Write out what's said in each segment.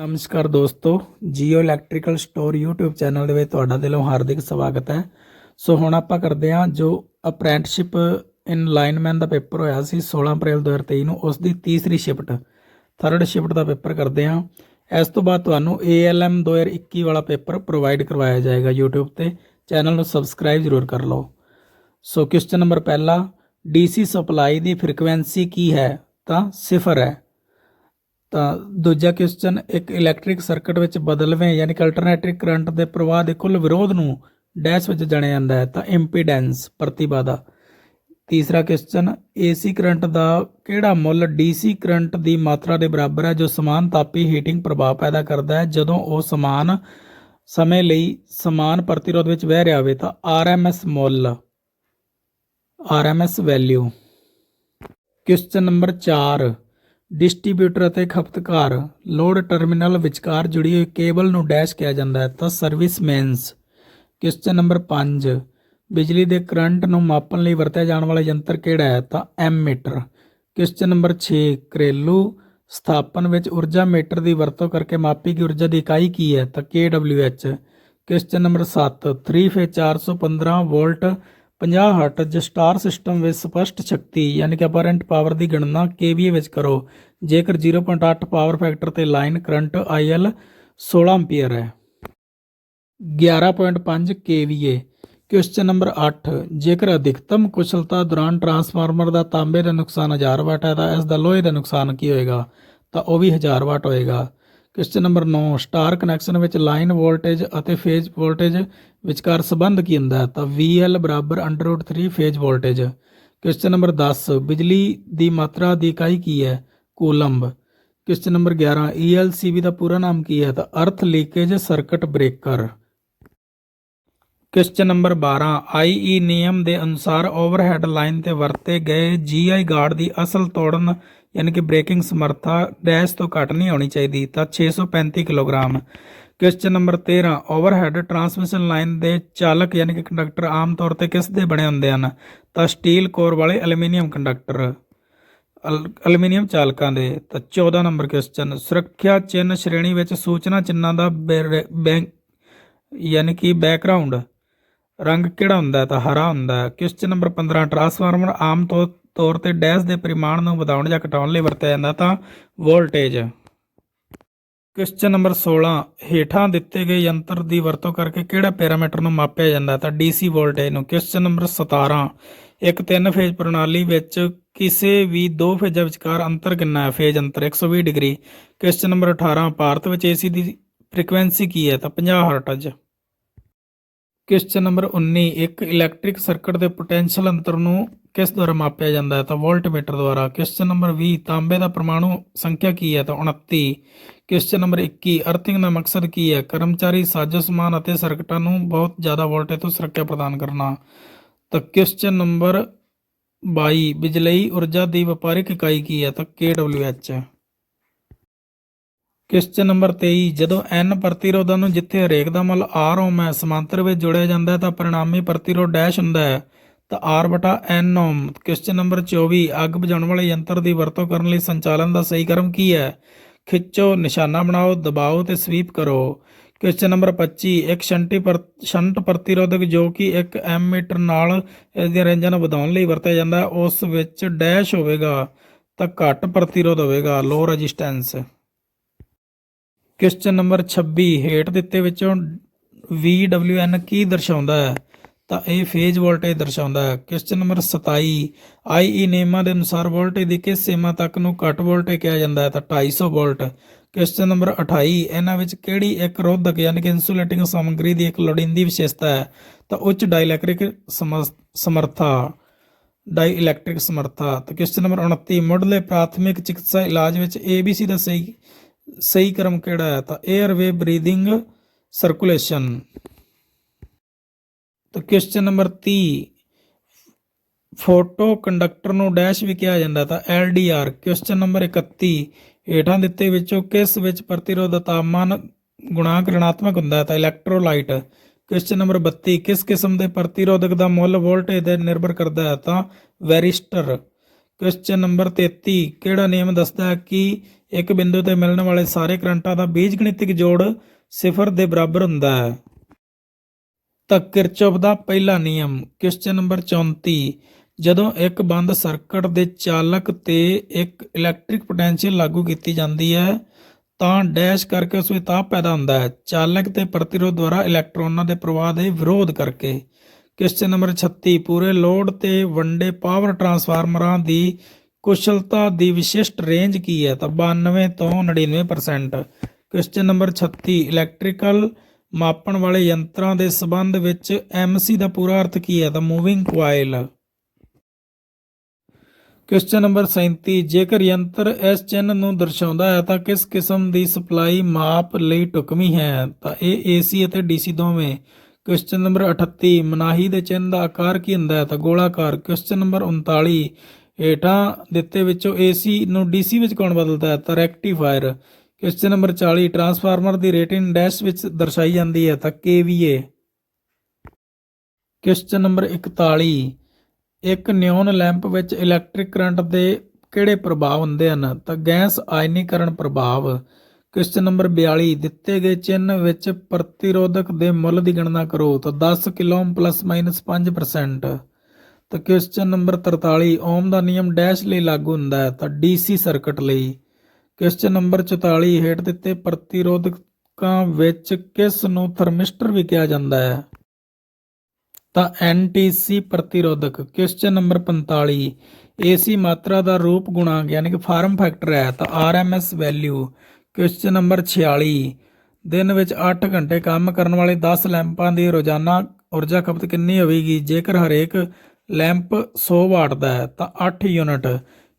ਨਮਸਕਾਰ ਦੋਸਤੋ Jio electrical store YouTube channel ਦੇ ਵਿੱਚ ਤੁਹਾਡਾ ਦਿਲੋਂ ਹਾਰਦਿਕ ਸਵਾਗਤ ਹੈ। ਸੋ ਹੁਣ ਆਪਾਂ ਕਰਦੇ ਹਾਂ ਜੋ ਅਪ੍ਰੈਂਟਿਸਸ਼ਿਪ ਇਨ ਲਾਈਨਮੈਨ ਦਾ ਪੇਪਰ ਹੋਇਆ ਸੀ 16 ਅਪ੍ਰੈਲ 2023 ਨੂੰ, ਉਸ ਦੀ ਤੀਸਰੀ ਸ਼ਿਫਟ ਥਰਡ ਸ਼ਿਫਟ ਦਾ ਪੇਪਰ ਕਰਦੇ ਹਾਂ। ਇਸ ਤੋਂ ਬਾਅਦ ਤੁਹਾਨੂੰ ALM 2021 ਵਾਲਾ ਪੇਪਰ ਪ੍ਰੋਵਾਈਡ ਕਰਵਾਇਆ ਜਾਏਗਾ YouTube ਤੇ ਚੈਨਲ ਨੂੰ ਸਬਸਕ੍ਰਾਈਬ ਜ਼ਰੂਰ ਕਰ ਲਓ। ਸੋ ਕੁਐਸਚਨ ਨੰਬਰ ਪਹਿਲਾ DC ਸਪਲਾਈ ਦੀ ਫ੍ਰੀਕੁਐਂਸੀ ਕੀ ਹੈ? ਤਾਂ ਸਿਫਰ ਹੈ। ਤਾਂ ਦੂਜਾ ਕੁਐਸਚਨ ਇੱਕ ਇਲੈਕਟ੍ਰਿਕ ਸਰਕਟ ਵਿੱਚ ਬਦਲਵੇਂ ਯਾਨੀ ਕਿ ਅਲਟਰਨੇਟਿਵ ਕਰੰਟ ਦੇ ਪ੍ਰਵਾਹ ਦੇ ਕੁੱਲ ਵਿਰੋਧ ਨੂੰ ਡੈਸ਼ ਵਿੱਚ ਜਾਣਿਆ ਜਾਂਦਾ ਹੈ, ਤਾਂ ਇੰਪੀਡੈਂਸ ਪ੍ਰਤੀਬਾਧਾ। ਤੀਸਰਾ ਕੁਐਸਚਨ ਏਸੀ ਕਰੰਟ ਦਾ ਕਿਹੜਾ ਮੁੱਲ ਡੀਸੀ ਕਰੰਟ ਦੀ ਮਾਤਰਾ ਦੇ ਬਰਾਬਰ ਹੈ, ਜੋ ਸਮਾਨ ਤਾਪੀ ਹੀਟਿੰਗ ਪ੍ਰਭਾਵ ਪੈਦਾ ਕਰਦਾ ਹੈ? ਜਦੋਂ ਉਹ ਸਮਾਨ ਸਮੇਂ ਲਈ ਸਮਾਨ ਪ੍ਰਤੀਰੋਧ ਵਿੱਚ ਵਹਿ ਰਿਹਾ ਹੋਵੇ, ਤਾਂ ਆਰਐਮਐਸ ਮੁੱਲ RMS value question number 4 distributor ਅਤੇ ਖਪਤਕਾਰ, ਲੋਡ ਟਰਮੀਨਲ ਵਿਚਕਾਰ ਜੁੜੀ ਹੋਈ ਕੇਬਲ ਨੂੰ ਡੈਸ਼ ਕਿਹਾ ਜਾਂਦਾ ਹੈ, ਤਾਂ ਸਰਵਿਸ ਮੇਨਸ। ਕੁਐਸਚਨ ਨੰਬਰ 5 ਬਿਜਲੀ ਦੇ ਕਰੰਟ ਨੂੰ ਮਾਪਣ ਲਈ ਵਰਤਿਆ ਜਾਣ ਵਾਲਾ ਯੰਤਰ ਕਿਹੜਾ ਹੈ? ਤਾਂ ਐਮ ਮੀਟਰ। ਕੁਐਸਚਨ ਨੰਬਰ 6 ਘਰੇਲੂ ਸਥਾਪਨ ਵਿੱਚ ਊਰਜਾ ਮੀਟਰ ਦੀ ਵਰਤੋਂ ਕਰਕੇ ਮਾਪੀ ਗਈ ਊਰਜਾ ਦੀ ਇਕਾਈ ਕੀ ਹੈ? ਤਾਂ kWh question number 7 3 phase 415 volt 50 hertz star system ਵਿੱਚ ਸਪਸ਼ਟ ਸ਼ਕਤੀ, ਯਾਨੀ ਕਿ ਅਪਰੈਂਟ ਪਾਵਰ ਦੀ ਗਣਨਾ kVA ਵਿੱਚ ਕਰੋ। ਜੇਕਰ 0.8 ਪਾਵਰ ਫੈਕਟਰ ਤੇ ਲਾਈਨ ਕਰੰਟ IL 16 ਐਂਪੀਅਰ ਹੈ। 11.5 kVA ਕੁਐਸਚਨ ਨੰਬਰ 8 ਜੇਕਰ ਅਧਿਕਤਮ ਕੁਸ਼ਲਤਾ ਦੌਰਾਨ ਟਰਾਂਸਫਾਰਮਰ ਦਾ ਤਾਂਬੇ ਦਾ ਨੁਕਸਾਨ 1000 ਵਾਟ ਹੈ, ਤਾਂ ਇਸ ਦਾ ਲੋਹੇ ਦਾ ਨੁਕਸਾਨ ਕੀ ਹੋਏਗਾ? ਤਾਂ ਉਹ ਵੀ 1000 ਵਾਟ ਹੋਏਗਾ। ਕੁਐਸਚਨ ਨੰਬਰ 9 ਸਟਾਰ ਕਨੈਕਸ਼ਨ ਵਿੱਚ ਲਾਈਨ ਵੋਲਟੇਜ ਅਤੇ ਫੇਜ਼ ਵੋਲਟੇਜ ਵਿਚਕਾਰ ਸੰਬੰਧ ਕੀ ਹੁੰਦਾ ਹੈ? ਤਾਂ VL ਬਰਾਬਰ under root 3 phase voltage. Question number 10 ਬਿਜਲੀ ਦੀ ਮਾਤਰਾ ਦੀ ਇਕਾਈ ਕੀ ਹੈ? ਕੋਲੰਬ। ਕੁਐਸਚਨ ਨੰਬਰ 11 ELCB ਦਾ ਪੂਰਾ ਨਾਮ ਕੀ ਹੈ? ਤਾਂ earth leakage circuit breaker. Question number 12 IE ਨਿਯਮ ਦੇ ਅਨੁਸਾਰ ਓਵਰਹੈਡ ਲਾਈਨ ਤੇ ਵਰਤੇ ਗਏ ਜੀਆਈ ਗਾਰਡ ਦੀ ਅਸਲ ਤੋੜਨ ਯਾਨੀ ਕਿ ਬ੍ਰੇਕਿੰਗ ਸਮਰੱਥਾ ਡੈਸ਼ ਤੋਂ ਘੱਟ ਨਹੀਂ ਹੋਣੀ ਚਾਹੀਦੀ ਤਾਂ 635 kilogram. Question number 13 overhead transmission line ਦੇ ਚਾਲਕ ਯਾਨੀ ਕਿ ਕੰਡਕਟਰ ਆਮ ਤੌਰ ਤੇ ਕਿਸ ਦੇ ਬਣੇ ਹੁੰਦੇ ਹਨ? ਤਾਂ ਸਟੀਲ ਕੋਰ ਵਾਲੇ ਐਲੂਮੀਨੀਅਮ ਕੰਡਕਟਰ ਅਲ- ਐਲੂਮੀਨੀਅਮ ਚਾਲਕਾਂ ਦੇ। ਤਾਂ 14 ਨੰਬਰ ਕੁਐਸਚਨ ਸੁਰੱਖਿਆ ਚਿੰਨ੍ਹ ਸ਼੍ਰੇਣੀ ਵਿੱਚ ਸੂਚਨਾ ਚਿੰਨਾਂ ਦਾ ਬੈਰ- ਬੈਂਕ ਯਾਨੀ ਕਿ ਬੈਕਗ੍ਰਾਉਂਡ ਰੰਗ ਕਿਹੜਾ ਹੁੰਦਾ ਤਾਂ ਹਰਾ ਹੁੰਦਾ ਹੈ। ਕੁਐਸਚਨ ਨੰਬਰ 15 ਟਰਾਂਸਫਾਰਮਰ ਆਮ ਤੌਰ ਤੌਰ ਤੇ ਡੈਸ਼ ਦੇ ਪਰਿਮਾਣ ਨੂੰ ਵਧਾਉਣ ਜਾਂ ਘਟਾਉਣ ਲਈ ਵਰਤਿਆ ਜਾਂਦਾ ਤਾਂ ਵੋਲਟੇਜ। ਕੁਐਸਚਨ ਨੰਬਰ 16 ਹੇਠਾਂ ਦਿੱਤੇ ਗਏ ਯੰਤਰ ਦੀ ਵਰਤੋਂ ਕਰਕੇ ਕਿਹੜਾ ਪੈਰਾਮੀਟਰ ਨੂੰ ਮਾਪਿਆ ਜਾਂਦਾ ਹੈ ਤਾਂ ਡੀਸੀ ਵੋਲਟੇਜ ਨੂੰ? ਕੁਐਸਚਨ ਨੰਬਰ 17 ਇੱਕ ਤਿੰਨ ਫੇਜ਼ ਪ੍ਰਣਾਲੀ ਵਿੱਚ ਕਿਸੇ ਵੀ ਦੋ ਫੇਜ਼ਾਂ ਵਿਚਕਾਰ ਅੰਤਰ ਕਿੰਨਾ ਹੈ? ਫੇਜ਼ ਅੰਤਰ 120 ਡਿਗਰੀ। ਕੁਐਸਚਨ ਨੰਬਰ 18 ਭਾਰਤ ਵਿੱਚ ਏਸੀ ਦੀ ਫ੍ਰੀਕੁਐਂਸੀ ਕੀ ਹੈ? ਤਾਂ 50 ਹਰਟਜ਼। ਕੁਐਸਚਨ ਨੰਬਰ 19 ਇੱਕ ਇਲੈਕਟ੍ਰਿਕ ਸਰਕਟ ਦੇ ਪੋਟੈਂਸ਼ੀਅਲ ਅੰਤਰ ਨੂੰ ਕਿਸ ਦੁਆਰਾ ਮਾਪਿਆ ਜਾਂਦਾ ਹੈ? ਤਾਂ ਵੋਲਟਮੀਟਰ ਦੁਆਰਾ। ਕੁਐਸਚਨ ਨੰਬਰ 20 ਤਾਂਬੇ ਦਾ ਪਰਮਾਣੂ ਸੰਖਿਆ ਕੀ ਹੈ? ਤਾਂ 29 ਕੁਐਸਚਨ ਨੰਬਰ 21 ਅਰਥਿੰਗ ਦਾ ਮਕਸਦ ਕੀ ਹੈ? ਕਰਮਚਾਰੀ ਸਾਜੋ ਸਮਾਨ ਅਤੇ ਸਰਕਟਾਂ ਨੂੰ ਬਹੁਤ ਜ਼ਿਆਦਾ ਵੋਲਟੇਜ ਤੋਂ ਸੁਰੱਖਿਆ ਪ੍ਰਦਾਨ ਕਰਨਾ। ਤਾਂ ਕੁਐਸਚਨ ਨੰਬਰ 22 ਬਿਜਲਈ, ਊਰਜਾ ਦੀ ਵਪਾਰਿਕ ਇਕਾਈ ਕੀ ਹੈ? ਤਾਂ kWh ਕੁਐਸਚਨ ਨੰਬਰ 23 ਜਦੋਂ n ਪ੍ਰਤੀਰੋਧਾਂ ਨੂੰ ਜਿੱਥੇ ਹਰੇਕ ਦਾ ਮੁੱਲ r ਓਮ ਹੈ, ਸਮਾਂਤਰ ਵਿੱਚ ਜੋੜਿਆ ਜਾਂਦਾ ਹੈ, ਤਾਂ ਪਰਿਣਾਮੀ ਪ੍ਰਤੀਰੋਧ ਡੈਸ਼ ਹੁੰਦਾ ਹੈ। ਤਾਂ r ਬਟਾ n ਓਮ ਕੁਐਸਚਨ ਨੰਬਰ 24 ਅੱਗ ਬੁਝਾਉਣ ਵਾਲੇ ਯੰਤਰ ਦੀ ਵਰਤੋਂ ਕਰਨ ਲਈ ਸੰਚਾਲਨ ਦਾ ਸਹੀ ਕਰਮ ਕੀ ਹੈ? ਖਿੱਚੋ, ਨਿਸ਼ਾਨਾ ਬਣਾਓ, ਦਬਾਓ ਤੇ ਸਵੀਪ ਕਰੋ। ਕੁਐਸਚਨ ਨੰਬਰ 25 ਇੱਕ ਸ਼ੰਟੀ ਪਰ, ਸ਼ੰਟ ਪ੍ਰਤੀਰੋਧਕ ਜੋ ਕਿ ਇੱਕ ਮੀਟਰ ਨਾਲ ਇਸ ਦੀਆਂ ਰੇਂਜਾਂ ਨੂੰ ਵਧਾਉਣ ਲਈ ਵਰਤਿਆ ਜਾਂਦਾ ਹੈ, ਉਸ ਵਿੱਚ ਡੈਸ਼ ਹੋਵੇਗਾ ਤਾਂ ਘੱਟ ਪ੍ਰਤੀਰੋਧ ਹੋਵੇਗਾ ਲੋ ਰੈਜ਼ਿਸਟੈਂਸ ਕੁਐਸਚਨ ਨੰਬਰ 26 ਹੇਠ ਦਿੱਤੇ ਵਿੱਚੋਂ VWN ਕੀ ਦਰਸਾਉਂਦਾ ਹੈ? ਤਾਂ ਇਹ ਫੇਜ਼ ਵੋਲਟੇਜ ਦਰਸਾਉਂਦਾ ਹੈ। ਕੁਐਸਚਨ ਨੰਬਰ 27 IE ਨਿਯਮਾਂ ਦੇ ਅਨੁਸਾਰ ਵੋਲਟੇਜ ਦੀ ਕਿਸ ਸੀਮਾ ਤੱਕ ਨੂੰ ਘੱਟ ਵੋਲਟੇਜ ਕਿਹਾ ਜਾਂਦਾ ਹੈ? ਤਾਂ 250 ਵੋਲਟ। ਕੁਐਸਚਨ ਨੰਬਰ 28 ਇਹਨਾਂ ਵਿੱਚ ਕਿਹੜੀ ਇੱਕ ਰੋਧਕ ਯਾਨੀ ਕਿ ਇਨਸੂਲੇਟਿੰਗ ਸਮੱਗਰੀ ਦੀ ਇੱਕ ਲੋੜੀਂਦੀ ਵਿਸ਼ੇਸ਼ਤਾ ਹੈ? ਤਾਂ ਉੱਚ ਡਾਈਇਲੈਕਟ੍ਰਿਕ ਸਮਸ- ਸਮਰੱਥਾ ਡਾਈ ਇਲੈਕਟ੍ਰਿਕ ਸਮਰੱਥਾ। ਤਾਂ ਕੁਐਸਚਨ ਨੰਬਰ 29 ਮੁੱਢਲੇ ਪ੍ਰਾਥਮਿਕ ਚਿਕਿਤਸਾ ਇਲਾਜ ਵਿੱਚ ABC ਦਾ ਸਹੀ ਸਹੀ ਕਰਮ ਕਿਹੜਾ ਹੈ? ਤਾਂ 에ਅਰਵੇ ਬਰੀਥਿੰਗ ਸਰਕੂਲੇਸ਼ਨ ਤਾਂ ਕੁਐਸਚਨ ਨੰਬਰ 30 ਫੋਟੋ ਕੰਡਕਟਰ ਨੂੰ ਡੈਸ਼ ਵੀ ਕਿਹਾ ਜਾਂਦਾ ਤਾਂ LDR ਕੁਐਸਚਨ ਨੰਬਰ 31 ਹੇਠਾਂ ਦਿੱਤੇ ਵਿੱਚੋਂ ਕਿਸ ਵਿੱਚ ਪ੍ਰਤੀਰੋਧ ਤਾਪਮਾਨ ਗੁਣਾਂਕ ઋਣਾਤਮਕ ਹੁੰਦਾ ਹੈ? ਤਾਂ ਇਲੈਕਟ੍ਰੋਲਾਈਟ ਕੁਐਸਚਨ ਨੰਬਰ 32 ਕਿਸ ਕਿਸਮ ਦੇ ਪ੍ਰਤੀਰੋਧਕ ਦਾ ਮੁੱਲ ਵੋਲਟੇਜ ਤੇ ਨਿਰਭਰ ਕਰਦਾ ਹੈ? ਤਾਂ ਵੈਰਿਸਟਰ। ਕੁਐਸਚਨ ਨੰਬਰ 33 ਕਿਹੜਾ ਨਿਯਮ ਦੱਸਦਾ ਹੈ ਕਿ ਇੱਕ ਬਿੰਦੂ ਤੇ ਮਿਲਣ ਵਾਲੇ ਸਾਰੇ ਕਰੰਟਾਂ ਦਾ ਬੀਜਗਣਿਤਿਕ ਜੋੜ ਸਿਫਰ ਦੇ ਬਰਾਬਰ ਹੁੰਦਾ ਹੈ? ਤਾਂ ਕਿਰਚੋਫ ਦਾ ਪਹਿਲਾ ਨਿਯਮ ਕੁਐਸਚਨ ਨੰਬਰ 34 ਜਦੋਂ ਇੱਕ ਬੰਦ ਸਰਕਟ ਦੇ ਚਾਲਕ ਤੇ ਇੱਕ ਇਲੈਕਟ੍ਰਿਕ ਪੋਟੈਂਸ਼ੀਅਲ ਲਾਗੂ ਕੀਤੀ ਜਾਂਦੀ ਹੈ, ਤਾਂ ਡੈਸ਼ ਕਰਕੇ ਉਸ ਵਿੱਚ ਤਾਪ ਪੈਦਾ ਹੁੰਦਾ ਹੈ। ਚਾਲਕ ਤੇ ਪ੍ਰਤੀਰੋਧ ਦੁਆਰਾ ਇਲੈਕਟ੍ਰੋਨਾਂ ਦੇ ਪ੍ਰਵਾਹ ਦੇ ਵਿਰੋਧ ਕਰਕੇ। ਕੁਐਸਚਨ ਨੰਬਰ 36 ਪੂਰੇ ਲੋਡ ਤੇ ਵੰਡੇ ਪਾਵਰ ਟਰਾਂਸਫਾਰਮਰਾਂ ਦੀ ਕੁਸ਼ਲਤਾ ਦੀ ਵਿਸ਼ਿਸ਼ਟ ਰੇਂਜ ਕੀ ਹੈ? ਤਾਂ 92 ਤੋਂ 99% ਕੁਐਸਚਨ ਨੰਬਰ 36 ਇਲੈਕਟ੍ਰੀਕਲ ਮਾਪਣ ਵਾਲੇ ਯੰਤਰਾਂ ਦੇ ਸੰਬੰਧ ਵਿੱਚ ਐਮਸੀ ਦਾ ਪੂਰਾ ਅਰਥ ਕੀ ਹੈ? ਤਾਂ ਮੂਵਿੰਗ ਕੁਆਇਲ ਕੁਐਸਚਨ ਨੰਬਰ 37 ਜੇਕਰ ਯੰਤਰ ਇਸ ਚਿੰਨ੍ਹ ਨੂੰ ਦਰਸਾਉਂਦਾ ਹੈ, ਤਾਂ ਕਿਸ ਕਿਸਮ ਦੀ ਸਪਲਾਈ ਮਾਪ ਲਈ ਢੁਕਵੀਂ ਹੈ? ਤਾਂ ਇਹ ਏਸੀ ਅਤੇ ਡੀਸੀ ਦੋਵੇਂ। ਕੁਐਸਚਨ ਨੰਬਰ 38 ਮਨਾਹੀ ਦੇ ਚਿੰਨ੍ਹ ਦਾ ਆਕਾਰ ਕੀ ਹੁੰਦਾ ਹੈ? ਤਾਂ ਗੋਲਾਕਾਰ ਕੁਐਸਚਨ ਨੰਬਰ 39 ਹੇਠਾਂ ਦਿੱਤੇ ਵਿੱਚੋਂ ਏਸੀ ਨੂੰ ਡੀਸੀ ਵਿੱਚ ਕੌਣ ਬਦਲਦਾ ਹੈ? ਤਾਂ ਰੈਕਟੀਫਾਇਰ ਕੁਐਸਚਨ ਨੰਬਰ 40 ਟਰਾਂਸਫਾਰਮਰ ਦੀ ਰੇਟਿੰਗ ਡੈਸ਼ ਵਿੱਚ ਦਰਸਾਈ ਜਾਂਦੀ ਹੈ, ਤਾਂ ਕੇਵੀਏ ਕੁਐਸਚਨ ਨੰਬਰ 41 ਇੱਕ ਨਿਓਨ ਲੈਂਪ ਵਿੱਚ ਇਲੈਕਟ੍ਰਿਕ ਕਰੰਟ ਦੇ ਕਿਹੜੇ ਪ੍ਰਭਾਵ ਹੁੰਦੇ ਹਨ? ਤਾਂ ਗੈਸ ਆਇਨੀਕਰਨ ਪ੍ਰਭਾਵ। ਕੁਐਸਚਨ ਨੰਬਰ 42 ਦਿੱਤੇ ਗਏ ਚਿੰਨ੍ਹ ਵਿੱਚ ਪ੍ਰਤੀਰੋਧਕ ਦੇ ਮੁੱਲ ਦੀ ਗਣਨਾ ਕਰੋ ਤਾਂ 10 ਕਿਲੋ ਪਲੱਸ ਮਾਈਨਸ 5% ਤਾਂ ਕੁਐਸਚਨ ਨੰਬਰ 43 ਓਮ ਦਾ ਨਿਯਮ ਡੈਸ਼ ਲਈ ਲਾਗੂ ਹੁੰਦਾ ਹੈ ਤਾਂ ਡੀਸੀ ਸਰਕਟ ਲਈ। ਕੁਐਸਚਨ ਨੰਬਰ 44 ਹੇਠ ਦਿੱਤੇ ਪ੍ਰਤੀਰੋਧਕਾਂ ਵਿੱਚ ਕਿਸ ਨੂੰ ਥਰਮਿਸਟਰ ਵੀ ਕਿਹਾ ਜਾਂਦਾ ਹੈ? ਤਾਂ ਐਨਟੀਸੀ ਪ੍ਰਤੀਰੋਧਕ ਕੁਐਸਚਨ ਨੰਬਰ 45 ਏਸੀ ਮਾਤਰਾ ਦਾ ਰੂਪ ਗੁਣਾਂਕ ਯਾਨੀ ਕਿ ਫਾਰਮ ਫੈਕਟਰ ਹੈ ਤਾਂ ਆਰਐਮਐਸ ਵੈਲਿਊ ਕੁਐਸਚਨ ਨੰਬਰ 46 ਦਿਨ ਵਿੱਚ 8 ਘੰਟੇ ਕੰਮ ਕਰਨ ਵਾਲੇ 10 ਲੈਂਪਾਂ ਦੀ ਰੋਜ਼ਾਨਾ ਊਰਜਾ ਖਪਤ ਕਿੰਨੀ ਹੋਵੇਗੀ? ਜੇਕਰ ਹਰੇਕ ਲੈਂਪ 100 ਵਾਟ ਦਾ ਹੈ, ਤਾਂ 8 ਯੂਨਿਟ।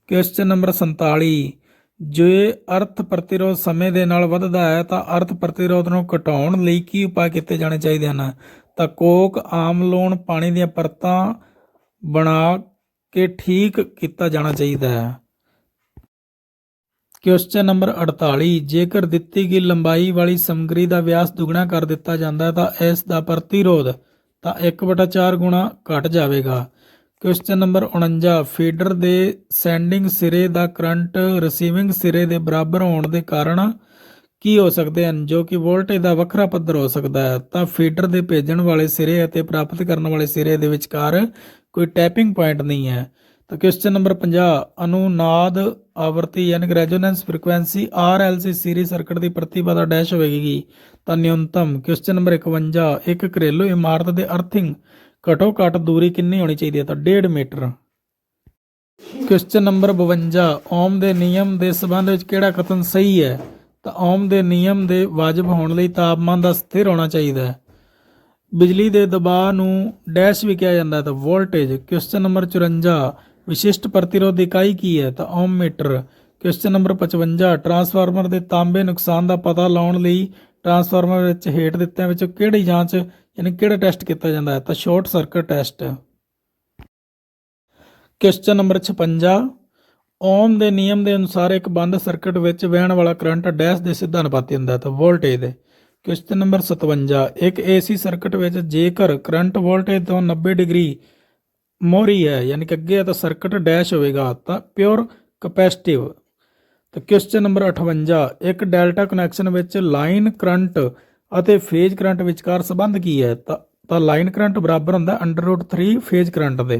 ਕੁਐਸਚਨ ਨੰਬਰ 47 ਜੇ ਅਰਥ ਪ੍ਰਤੀਰੋਧ ਸਮੇਂ ਦੇ ਨਾਲ ਵੱਧਦਾ ਹੈ, ਤਾਂ ਅਰਥ ਪ੍ਰਤੀਰੋਧ ਨੂੰ ਘਟਾਉਣ ਲਈ ਕੀ ਉਪਾਅ ਕੀਤੇ ਜਾਣੇ ਚਾਹੀਦੇ ਹਨ? ਤਾਂ ਕੋਕ, ਆਮ ਲੂਣ, ਪਾਣੀ ਦੀਆਂ ਪਰਤਾਂ ਬਣਾ ਕੇ ਠੀਕ ਕੀਤਾ ਜਾਣਾ ਚਾਹੀਦਾ ਹੈ। ਕੁਐਸਚਨ ਨੰਬਰ 48 ਜੇਕਰ ਦਿੱਤੀ ਗਈ ਲੰਬਾਈ ਵਾਲੀ ਸਮੱਗਰੀ ਦਾ ਵਿਆਸ ਦੁੱਗਣਾ ਕਰ ਦਿੱਤਾ ਜਾਂਦਾ ਹੈ ਤਾਂ ਇਸ ਦਾ ਪ੍ਰਤੀਰੋਧ ਤਾਂ 1/4 ਗੁਣਾ ਘਟ ਜਾਵੇਗਾ। ਕੁਐਸਚਨ ਨੰਬਰ 49 ਫੀਡਰ ਦੇ ਸੈਂਡਿੰਗ ਸਿਰੇ ਦਾ ਕਰੰਟ ਰਿਸੀਵਿੰਗ ਸਿਰੇ ਦੇ ਬਰਾਬਰ ਹੋਣ ਦੇ ਕਾਰਨ ਕੀ ਹੋ ਸਕਦੇ ਹਨ? ਜੋ ਕਿ ਵੋਲਟੇਜ ਦਾ ਵੱਖਰਾ ਪੱਧਰ ਹੋ ਸਕਦਾ ਹੈ, ਤਾਂ ਫੀਡਰ ਦੇ ਭੇਜਣ ਵਾਲੇ ਸਿਰੇ ਅਤੇ ਪ੍ਰਾਪਤ ਕਰਨ ਵਾਲੇ ਸਿਰੇ ਦੇ ਵਿਚਕਾਰ ਕੋਈ ਟੈਪਿੰਗ ਪੁਆਇੰਟ ਨਹੀਂ ਹੈ। ਤਾਂ ਕੁਐਸਚਨ ਨੰਬਰ 50 ਅਨੁਨਾਦ ਆਵਰਤੀ ਯਾਨੀ resonance frequency RLC series circuit ਦੀ ਪ੍ਰਤੀਭਾ ਡੈਸ਼ ਹੋਵੇਗੀ। ਤਾਂ ਨਿਊਨਤਮ ਕੁਐਸਚਨ ਨੰਬਰ 51 ਇੱਕ ਘਰੇਲੂ ਇਮਾਰਤ ਦੇ ਅਰਥਿੰਗ ਘਟੋ ਘੱਟ ਦੂਰੀ ਕਿੰਨੀ ਹੋਣੀ ਚਾਹੀਦੀ ਹੈ? ਤਾਂ 1.5 ਮੀਟਰ। ਕੁਐਸਚਨ ਨੰਬਰ 52 ਓਮ ਦੇ ਨਿਯਮ ਦੇ ਸੰਬੰਧ ਵਿੱਚ ਕਿਹੜਾ ਕਥਨ ਸਹੀ ਹੈ? ਤਾਂ ਓਮ ਦੇ ਨਿਯਮ ਦੇ ਵਾਜਬ ਹੋਣ ਲਈ ਤਾਪਮਾਨ ਦਾ ਸਥਿਰ ਹੋਣਾ ਚਾਹੀਦਾ ਹੈ। ਬਿਜਲੀ ਦੇ ਦਬਾਅ ਨੂੰ ਡੈਸ਼ ਵੀ ਕਿਹਾ ਜਾਂਦਾ ਹੈ। ਤਾਂ ਵੋਲਟੇਜ ਕੁਐਸਚਨ ਨੰਬਰ 54 ਵਿਸ਼ਿਸ਼ਟ ਪ੍ਰਤੀਰੋਧ ਇਕਾਈ ਕੀ ਹੈ? ਤਾਂ ohm meter question number 55 transformer ਦੇ ਤਾਂਬੇ ਨੁਕਸਾਨ ਦਾ ਪਤਾ ਲਾਉਣ ਲਈ ਟਰਾਂਸਫਾਰਮਰ ਵਿੱਚ ਹੇਠ ਦਿੱਤਿਆਂ ਵਿੱਚੋਂ ਕਿਹੜੀ ਜਾਂਚ, ਯਾਨੀ ਕਿਹੜਾ ਟੈਸਟ ਕੀਤਾ ਜਾਂਦਾ ਹੈ? ਤਾਂ short circuit test question number 56 ohm ਦੇ ਨਿਯਮ ਦੇ ਅਨੁਸਾਰ ਇੱਕ ਬੰਦ ਸਰਕਟ ਵਿੱਚ ਵਹਿਣ ਵਾਲਾ ਕਰੰਟ ਡੈਸ਼ ਦੇ ਸਿੱਧਾ ਅਨੁਪਾਤੀ ਹੁੰਦਾ ਹੈ, ਤਾਂ ਵੋਲਟੇਜ ਦੇ। ਕੁਐਸਚਨ ਨੰਬਰ 57 ਇੱਕ ਏਸੀ ਸਰਕਟ ਵਿੱਚ ਜੇਕਰ ਕਰੰਟ ਵੋਲਟੇਜ ਤੋਂ 90 ਡਿਗਰੀ ਮੋਰੀ ਹੈ, ਯਾਨੀ ਕਿ ਅੱਗੇ ਹੈ ਤਾਂ ਸਰਕਟ ਡੈਸ਼ ਹੋਵੇਗਾ ਤਾਂ ਪਿਓਰ ਕੈਪੈਸਿਟਿਵ ਤਾਂ ਕੁਐਸਚਨ ਨੰਬਰ 58 ਇੱਕ ਡੈਲਟਾ ਕਨੈਕਸ਼ਨ ਵਿੱਚ ਲਾਈਨ ਕਰੰਟ ਅਤੇ ਫੇਜ਼ ਕਰੰਟ ਵਿਚਕਾਰ ਸੰਬੰਧ ਕੀ ਹੈ? ਤਾਂ ਤਾਂ ਲਾਈਨ ਕਰੰਟ ਬਰਾਬਰ ਹੁੰਦਾ √3 ਫੇਜ਼ ਕਰੰਟ ਦੇ।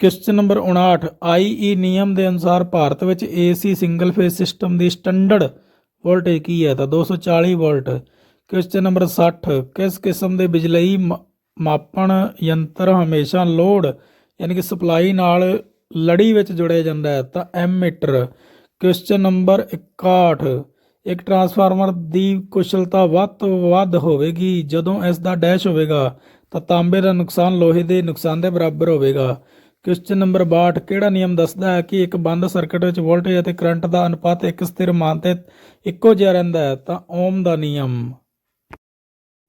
ਕੁਐਸਚਨ ਨੰਬਰ 59 ਆਈਈ ਨਿਯਮ ਦੇ ਅਨੁਸਾਰ ਭਾਰਤ ਵਿੱਚ ਏਸੀ ਸਿੰਗਲ ਫੇਜ਼ ਸਿਸਟਮ ਦੀ ਸਟੈਂਡਰਡ ਵੋਲਟੇਜ ਕੀ ਹੈ? ਤਾਂ 240 ਵੋਲਟ। ਕੁਐਸਚਨ ਨੰਬਰ 60 ਕਿਸ ਕਿਸਮ ਦੇ ਬਿਜਲਈ ਮ- ਮਾਪਣ ਯੰਤਰ ਹਮੇਸ਼ਾ ਲੋਡ ਯਾਨੀ ਕਿ ਸਪਲਾਈ ਨਾਲ ਲੜੀ ਵਿੱਚ ਜੁੜਿਆ ਜਾਂਦਾ ਹੈ। ਤਾਂ ਐਮੀਟਰ ਕੁਐਸਚਨ ਨੰਬਰ 61 ਇੱਕ ਟਰਾਂਸਫਾਰਮਰ ਦੀ ਕੁਸ਼ਲਤਾ ਵੱਧ ਤੋਂ ਵੱਧ ਹੋਵੇਗੀ। ਜਦੋਂ ਇਸ ਦਾ ਡੈਸ਼ ਹੋਵੇਗਾ, ਤਾਂ ਤਾਂਬੇ ਦਾ ਨੁਕਸਾਨ ਲੋਹੇ ਦੇ ਨੁਕਸਾਨ ਦੇ ਬਰਾਬਰ ਹੋਵੇਗਾ। ਕੁਐਸਚਨ ਨੰਬਰ 62 ਕਿਹੜਾ ਨਿਯਮ ਦੱਸਦਾ ਹੈ ਕਿ ਇੱਕ ਬੰਦ ਸਰਕਟ ਵਿੱਚ ਵੋਲਟੇਜ ਅਤੇ ਕਰੰਟ ਦਾ ਅਨੁਪਾਤ ਇੱਕ ਸਥਿਰ ਮਾਨ ਤੇ ਇੱਕੋ ਜਿਹਾ ਰਹਿੰਦਾ ਹੈ? ਤਾਂ ਓਮ ਦਾ ਨਿਯਮ।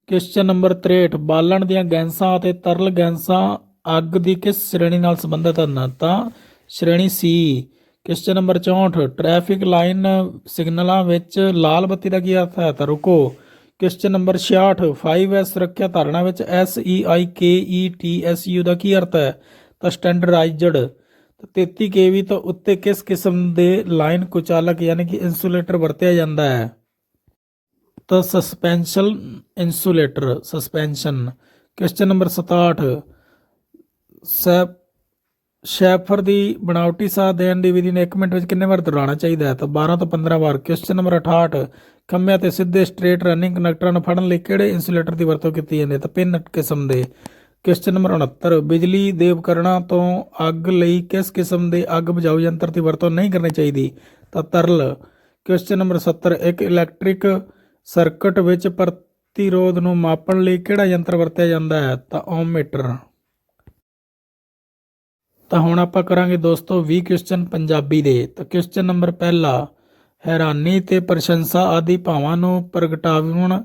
ਕੁਐਸਚਨ ਨੰਬਰ 63 ਬਾਲਣ ਦੀਆਂ ਗੈਸਾਂ ਅਤੇ ਤਰਲ ਗੈਸਾਂ ਅੱਗ ਦੀ ਕਿਸ ਸ਼੍ਰੇਣੀ ਨਾਲ ਸੰਬੰਧਿਤ ਹਨ? ਤਾਂ ਸ਼੍ਰੇਣੀ C question number 64 traffic line ਸਿਗਨਲਾਂ ਵਿੱਚ ਲਾਲ ਬੱਤੀ ਦਾ ਕੀ ਅਰਥ ਹੈ? ਤਾਂ ਰੁਕੋ। ਕੁਐਸਚਨ ਨੰਬਰ 66 5S ਸੁਰੱਖਿਆ ਧਾਰਨਾ ਵਿੱਚ S E I K E T S U ਦਾ ਕੀ ਅਰਥ ਹੈ? ਤਾਂ ਸਟੈਂਡਰਡਾਈਜ਼ਡ ਤਾਂ 33 ਕੇਵੀ ਤੋਂ ਉੱਤੇ ਕਿਸ ਕਿਸਮ ਦੇ ਲਾਈਨ ਕੁਚਾਲਕ ਯਾਨੀ ਕਿ ਇਨਸੂਲੇਟਰ ਵਰਤਿਆ ਜਾਂਦਾ ਹੈ? ਤਾਂ suspension insulator, suspension question number 67 ਸੈਪ ਸ਼ੈਫਰ ਦੀ ਬਣਾਵਟੀ ਸਾਹ ਦੇਣ ਦੀ ਵਿਧੀ ਨੂੰ 1 ਮਿੰਟ ਵਿੱਚ ਕਿੰਨੇ ਵਾਰ ਦੁਹਰਾਉਣਾ ਚਾਹੀਦਾ ਹੈ? ਤਾਂ 12 ਤੋਂ 15 ਵਾਰ। ਕੁਐਸਚਨ ਨੰਬਰ 68 ਖੰਭਿਆਂ ਤੇ ਸਿੱਧੇ ਸਟ੍ਰੇਟ ਰਨਿੰਗ ਕੰਡਕਟਰਾਂ ਨੂੰ ਫੜਨ ਲਈ ਕਿਹੜੇ ਇਨਸੂਲੇਟਰ ਦੀ ਵਰਤੋਂ ਕੀਤੀ ਜਾਂਦੀ ਹੈ? ਤਾਂ ਪਿੰਨ ਕਿਸਮ ਦੇ। ਕੁਐਸਚਨ ਨੰਬਰ 69 ਬਿਜਲੀ ਦੇ ਉਪਕਰਣਾਂ ਤੋਂ ਅੱਗ ਲਈ ਕਿਸ ਕਿਸਮ ਦੇ ਅੱਗ ਬੁਝਾਊ ਯੰਤਰ ਦੀ ਵਰਤੋਂ ਨਹੀਂ ਕਰਨੀ ਚਾਹੀਦੀ? ਤਾਂ ਤਰਲ। ਕੁਐਸਚਨ ਨੰਬਰ 70 ਇੱਕ ਇਲੈਕਟ੍ਰਿਕ ਸਰਕਟ ਵਿੱਚ ਪ੍ਰਤੀਰੋਧ ਨੂੰ ਮਾਪਣ ਲਈ ਕਿਹੜਾ ਯੰਤਰ ਵਰਤਿਆ ਜਾਂਦਾ ਹੈ? ਤਾਂ ਓਮਮੀਟਰ ਤਾਂ ਹੁਣ ਆਪਾਂ ਕਰਾਂਗੇ ਦੋਸਤੋ 20 ਕੁਐਸਚਨ ਪੰਜਾਬੀ ਦੇ। ਤਾਂ ਕੁਐਸਚਨ ਨੰਬਰ ਪਹਿਲਾ, ਹੈਰਾਨੀ ਤੇ ਪ੍ਰਸ਼ੰਸਾ ਆਦਿ ਭਾਵਾਂ ਨੂੰ ਪ੍ਰਗਟਾਉਣ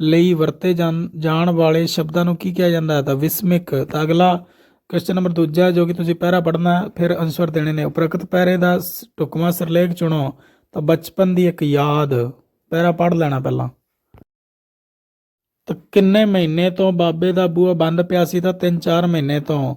ਲਈ ਵਰਤੇ ਜਾਣ ਜਾਣ ਵਾਲੇ ਸ਼ਬਦਾਂ ਨੂੰ ਕੀ ਕਿਹਾ ਜਾਂਦਾ ਹੈ? ਤਾਂ ਵਿਸਮਿਕ। ਤਾਂ ਅਗਲਾ ਕੁਐਸਚਨ ਨੰਬਰ ਦੂਜਾ, ਜੋ ਕਿ ਤੁਸੀਂ ਪਹਿਰਾ ਪੜ੍ਹਨਾ, ਫਿਰ ਆਨਸਰ ਦੇਣੇ ਨੇ। ਉਪਰੋਕਤ ਪਹਿਰੇ ਦਾ ਸ- ਢੁਕਵਾਂ ਸਿਰਲੇਖ ਚੁਣੋ। ਤਾਂ ਬਚਪਨ ਦੀ ਇੱਕ ਯਾਦ। ਪੈਰਾ ਪੜ੍ਹ ਲੈਣਾ ਪਹਿਲਾਂ। ਤਾਂ ਕਿੰਨੇ ਮਹੀਨੇ ਤੋਂ ਬਾਬੇ ਦਾ ਬੂਆ ਬੰਦ ਪਿਆ ਸੀ ਤਾਂ 3-4 ਮਹੀਨੇ ਤੋਂ।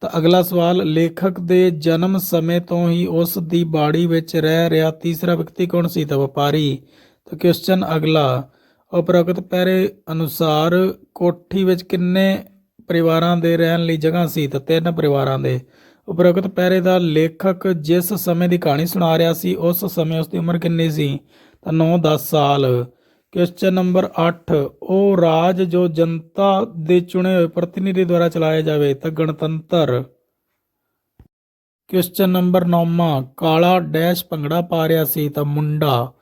ਤਾਂ ਅਗਲਾ ਸਵਾਲ, ਲੇਖਕ ਦੇ ਜਨਮ ਸਮੇਂ ਤੋਂ ਹੀ ਉਸ ਦੀ ਬਾੜੀ ਵਿੱਚ ਰਹਿ ਰਿਹਾ ਤੀਸਰਾ ਵਿਅਕਤੀ ਕੌਣ ਸੀ? ਤਾਂ ਵਪਾਰੀ। ਤਾਂ ਕੁਐਸਚਨ ਅਗਲਾ ਉਪਰੋਕਤ ਪਹਿਰੇ ਅਨੁਸਾਰ ਕੋਠੀ ਵਿੱਚ ਕਿੰਨੇ ਪਰਿਵਾਰਾਂ ਦੇ ਰਹਿਣ ਲਈ ਜਗ੍ਹਾ ਸੀ? ਤਾਂ ਤਿੰਨ ਪਰਿਵਾਰਾਂ ਦੇ। ਉਪਰੋਕਤ ਪਹਿਰੇ ਦਾ ਲੇਖਕ ਜਿਸ ਸਮੇਂ ਦੀ ਕਹਾਣੀ ਸੁਣਾ ਰਿਹਾ ਸੀ, ਉਸ ਸਮੇਂ ਉਸ ਦੀ ਉਮਰ ਕਿੰਨੀ ਸੀ? ਤਾਂ 9-10 ਸਾਲ। ਕੁਐਸਚਨ ਨੰਬਰ 8 ਉਹ ਰਾਜ ਜੋ ਜਨਤਾ ਦੇ ਚੁਣੇ ਹੋਏ ਪ੍ਰਤੀਨਿਧੀ ਦੁਆਰਾ ਚਲਾਇਆ ਜਾਵੇ, ਤਾਂ ਗਣਤੰਤਰ। ਕੁਐਸਚਨ ਨੰਬਰ 9 ਕਾਲਾ ਡੈਸ਼ ਭੰਗੜਾ ਪਾ ਰਿਹਾ ਸੀ, ਤਾਂ ਮੁੰਡਾ।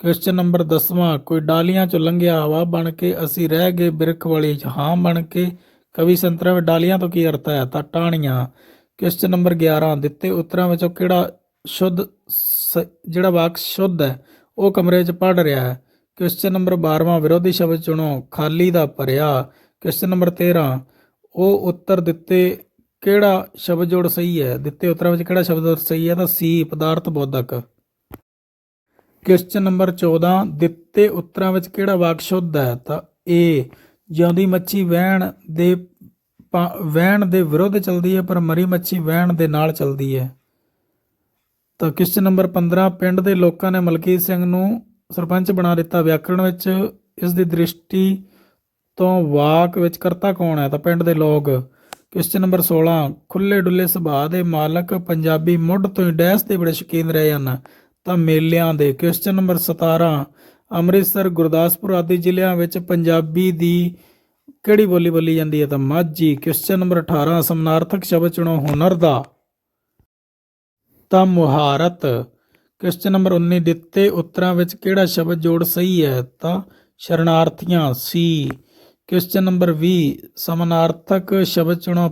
ਕੁਐਸਚਨ ਨੰਬਰ 10ਵਾਂ ਕੋਈ ਡਾਲੀਆਂ ਚੋਂ ਲੰਘਿਆ ਹਵਾ ਬਣ ਕੇ, ਅਸੀਂ ਰਹਿ ਗਏ ਬਿਰਖ ਵਾਲੀ ਹਾਂ ਬਣ ਕੇ, ਕਵੀ ਸੰਤਰਾ ਵਿੱਚ ਡਾਲੀਆਂ ਤੋਂ ਕੀ ਅਰਥ ਹੈ ਤਾਂ ਟਾਹਣੀਆਂ। ਕੁਐਸਚਨ ਨੰਬਰ 11 ਦਿੱਤੇ ਉੱਤਰਾਂ ਵਿੱਚੋਂ ਕਿਹੜਾ ਸ਼ੁੱਧ ਜਿਹੜਾ ਵਾਕ ਸ਼ੁੱਧ ਹੈ? ਉਹ ਕਮਰੇ 'ਚ ਪੜ ਰਿਹਾ ਹੈ। ਕੁਐਸਚਨ ਨੰਬਰ 12ਵਾਂ ਵਿਰੋਧੀ ਸ਼ਬਦ ਚੁਣੋ। ਖਾਲੀ ਦਾ ਭਰਿਆ। ਕੁਐਸਚਨ ਨੰਬਰ 13 ਉਹ ਉੱਤਰ ਦਿੱਤੇ ਕਿਹੜਾ ਸ਼ਬਦ ਜੋੜ ਸਹੀ ਹੈ? ਦਿੱਤੇ ਉੱਤਰਾਂ ਵਿੱਚ ਕਿਹੜਾ ਸ਼ਬਦ ਸਹੀ ਹੈ? ਤਾਂ ਸੀ, ਪਦਾਰਥ ਬੋਧਕ। ਕੁਐਸਚਨ ਨੰਬਰ 14 ਦਿੱਤੇ ਉੱਤਰਾਂ ਵਿੱਚ ਕਿਹੜਾ ਵਾਕ ਸ਼ੁੱਧ ਹੈ? ਤਾਂ ਏ। ਜਿਉਂਦੀ ਮੱਛੀ ਵਹਿਣ ਦੇ ਵਹਿਣ ਦੇ ਵਿਰੁੱਧ ਚਲਦੀ ਹੈ, ਪਰ ਮਰੀ ਮੱਛੀ ਵਹਿਣ ਦੇ ਨਾਲ ਚਲਦੀ ਹੈ। ਤਾਂ ਕੁਐਸਚਨ ਨੰਬਰ 15 ਪਿੰਡ ਦੇ ਲੋਕਾਂ ਨੇ ਮਲਕੀਤ ਸਿੰਘ ਨੂੰ ਸਰਪੰਚ ਬਣਾ ਦਿੱਤਾ ਵਿਆਕਰਣ ਵਿੱਚ। ਇਸ ਦੀ ਦ੍ਰਿਸ਼ਟੀ ਤੋਂ ਵਾਕ ਵਿੱਚ ਕਰਤਾ ਕੌਣ ਹੈ? ਤਾਂ ਪਿੰਡ ਦੇ ਲੋਕ ਕੁਐਸਚਨ ਨੰਬਰ 16 ਖੁੱਲੇ ਡੁੱਲੇ ਸੁਭਾਅ ਦੇ ਮਾਲਕ ਪੰਜਾਬੀ ਮੁੱਢ ਤੋਂ ਹੀ ਡੈਸ ਦੇ ਬੜੇ ਸ਼ੌਕੀਨ ਰਹੇ ਹਨ। ਤਾਂ ਮੇਲਿਆਂ ਦੇ ਕੁਐਸਚਨ ਨੰਬਰ 17 ਅੰਮ੍ਰਿਤਸਰ, ਗੁਰਦਾਸਪੁਰ ਆਦਿ ਜ਼ਿਲ੍ਹਿਆਂ ਵਿੱਚ ਪੰਜਾਬੀ ਦੀ ਕਿਹੜੀ ਬੋਲੀ ਬੋਲੀ ਜਾਂਦੀ ਹੈ? ਤਾਂ ਮਾਝੀ ਕੁਐਸਚਨ ਨੰਬਰ 18 ਸਮਾਨਾਰਥਕ ਸ਼ਬਦ ਚੁਣੋ ਹੁਨਰ ਦਾ। ਤਾਂ ਮੁਹਾਰਤ। ਕੁਐਸਚਨ ਨੰਬਰ 19 ਦਿੱਤੇ, ਉੱਤਰਾਂ ਵਿੱਚ ਕਿਹੜਾ ਸ਼ਬਦ ਜੋੜ ਸਹੀ ਹੈ? ਤਾਂ ਸ਼ਰਨਾਰਥੀਆਂ ਸੀ। ਕੁਐਸਚਨ ਨੰਬਰ 20 ਸਮਾਨਾਰਥਕ ਸ਼ਬਦ ਚੁਣੋ,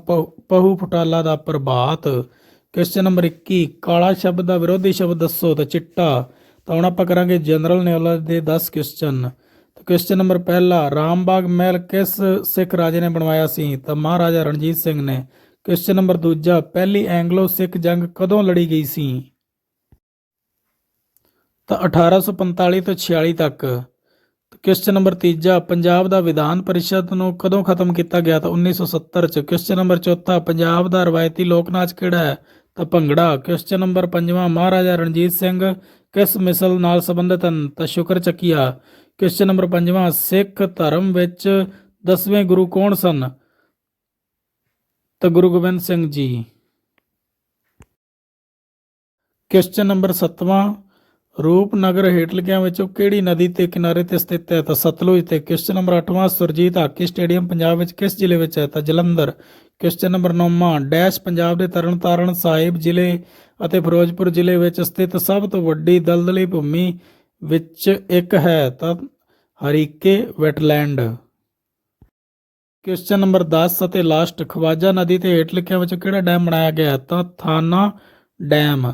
ਪਹੂ ਫੁਟਾਲਾ ਦਾ ਪ੍ਰਭਾਤ। ਕੁਐਸਚਨ ਨੰਬਰ 21 ਕਾਲਾ ਸ਼ਬਦ ਦਾ ਵਿਰੋਧੀ ਸ਼ਬਦ ਦੱਸੋ, ਤਾਂ ਚਿੱਟਾ। ਤਾਂ ਹੁਣ ਆਪਾਂ ਕਰਾਂਗੇ ਜਨਰਲ ਨੌਲੇਜ ਦੇ 10 ਕੁਐਸਚਨ ਤਾਂ ਕੁਐਸਚਨ ਨੰਬਰ ਪਹਿਲਾ, ਰਾਮਬਾਗ ਮਹਿਲ ਕਿਸ ਸਿੱਖ ਰਾਜੇ ਨੇ ਬਣਵਾਇਆ ਸੀ? ਤਾਂ ਮਹਾਰਾਜਾ ਰਣਜੀਤ ਸਿੰਘ ਨੇ। ਕੁਐਸਚਨ ਨੰਬਰ ਦੂਜਾ, ਪਹਿਲੀ ਐਂਗਲੋ ਸਿੱਖ ਜੰਗ ਕਦੋਂ ਲੜੀ ਗਈ ਸੀ? ਤਾਂ 1845 ਤੋਂ 46 ਤੱਕ। ਕੁਐਸਚਨ ਨੰਬਰ ਤੀਜਾ, ਪੰਜਾਬ ਦਾ ਵਿਧਾਨ ਪਰਿਸ਼ਦ ਨੂੰ ਕਦੋਂ ਖਤਮ ਕੀਤਾ ਗਿਆ? ਤਾਂ 1970 ਚ। ਕੁਐਸਚਨ ਨੰਬਰ ਚੌਥਾ, ਪੰਜਾਬ ਦਾ ਰਵਾਇਤੀ ਲੋਕ ਨਾਚ ਕਿਹੜਾ ਹੈ? ਤਾਂ ਭੰਗੜਾ। ਕੁਐਸਚਨ ਨੰਬਰ ਪੰਜਵਾਂ, ਮਹਾਰਾਜਾ ਰਣਜੀਤ ਸਿੰਘ ਕਿਸ ਮਿਸਲ ਨਾਲ ਸੰਬੰਧਿਤ ਹਨ? ਤਾਂ ਸ਼ੁਕਰ ਚੱਕੀਆ। ਕੁਐਸਚਨ ਨੰਬਰ ਪੰਜਵਾਂ, ਸਿੱਖ ਧਰਮ ਵਿੱਚ ਦਸਵੇਂ ਗੁਰੂ ਕੌਣ ਸਨ? ਤਾਂ ਗੁਰੂ ਗੋਬਿੰਦ ਸਿੰਘ ਜੀ। ਕੁਐਸਚਨ ਨੰਬਰ 7ਵਾਂ ਰੂਪਨਗਰ ਹੇਠਲਿਆਂ ਵਿੱਚੋਂ ਕਿਹੜੀ ਨਦੀ ਦੇ ਕਿਨਾਰੇ ਤੇ ਸਥਿਤ ਹੈ? ਤਾਂ ਸਤਲੁਜ ਤੇ ਕੁਐਸਚਨ ਨੰਬਰ 8ਵਾਂ ਸੁਰਜੀਤ ਹਾਕੀ ਸਟੇਡੀਅਮ ਪੰਜਾਬ ਵਿੱਚ ਕਿਸ ਜ਼ਿਲ੍ਹੇ ਵਿੱਚ ਹੈ? ਤਾਂ ਜਲੰਧਰ। ਕੁਐਸਚਨ ਨੰਬਰ 9ਵਾਂ ਡੈਸ਼ ਪੰਜਾਬ ਦੇ ਤਰਨਤਾਰਨ ਸਾਹਿਬ ਜ਼ਿਲ੍ਹੇ ਅਤੇ ਫਿਰੋਜ਼ਪੁਰ ਜ਼ਿਲ੍ਹੇ ਵਿੱਚ ਸਥਿਤ ਸਭ ਤੋਂ ਵੱਡੀ ਦਲਦਲੀ ਭੂਮੀ ਵਿੱਚ ਇੱਕ ਹੈ, ਤਾਂ ਹਰੀਕੇ ਵੈਟਲੈਂਡ। ਕੁਐਸਚਨ ਨੰਬਰ 10 ਅਤੇ ਲਾਸਟ ਖਵਾਜਾ ਨਦੀ ਤੇ ਹੇਠ ਲਿਖਿਆ ਵਿੱਚੋਂ ਕਿਹੜਾ ਡੈਮ ਬਣਾਇਆ ਗਿਆ? ਤਾਂ ਥਾਨਾ ਡੈਮ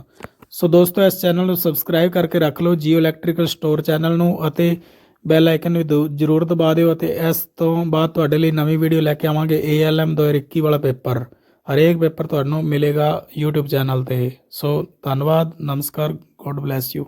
ਸੋ ਦੋਸਤੋ, ਇਸ ਚੈਨਲ ਨੂੰ ਸਬਸਕ੍ਰਾਈਬ ਕਰਕੇ ਰੱਖ ਲਓ ਜੀਓ ਇਲੈਕਟ੍ਰੀਕਲ ਸਟੋਰ ਚੈਨਲ ਨੂੰ ਅਤੇ ਬੈਲ ਆਈਕਨ ਵੀ ਜ਼ਰੂਰ ਦਬਾ ਦਿਓ ਅਤੇ ਇਸ ਤੋਂ ਬਾਅਦ ਤੁਹਾਡੇ ਲਈ ਨਵੀਂ ਵੀਡੀਓ ਲੈ ਕੇ ਆਵਾਂਗੇ ALM 2021 ਵਾਲਾ ਪੇਪਰ। ਹਰੇਕ ਪੇਪਰ ਤੁਹਾਨੂੰ ਮਿਲੇਗਾ YouTube ਚੈਨਲ ਤੇ। ਸੋ ਧੰਨਵਾਦ, ਨਮਸਕਾਰ ਗੋਡ ਬlesਸ ਯੂ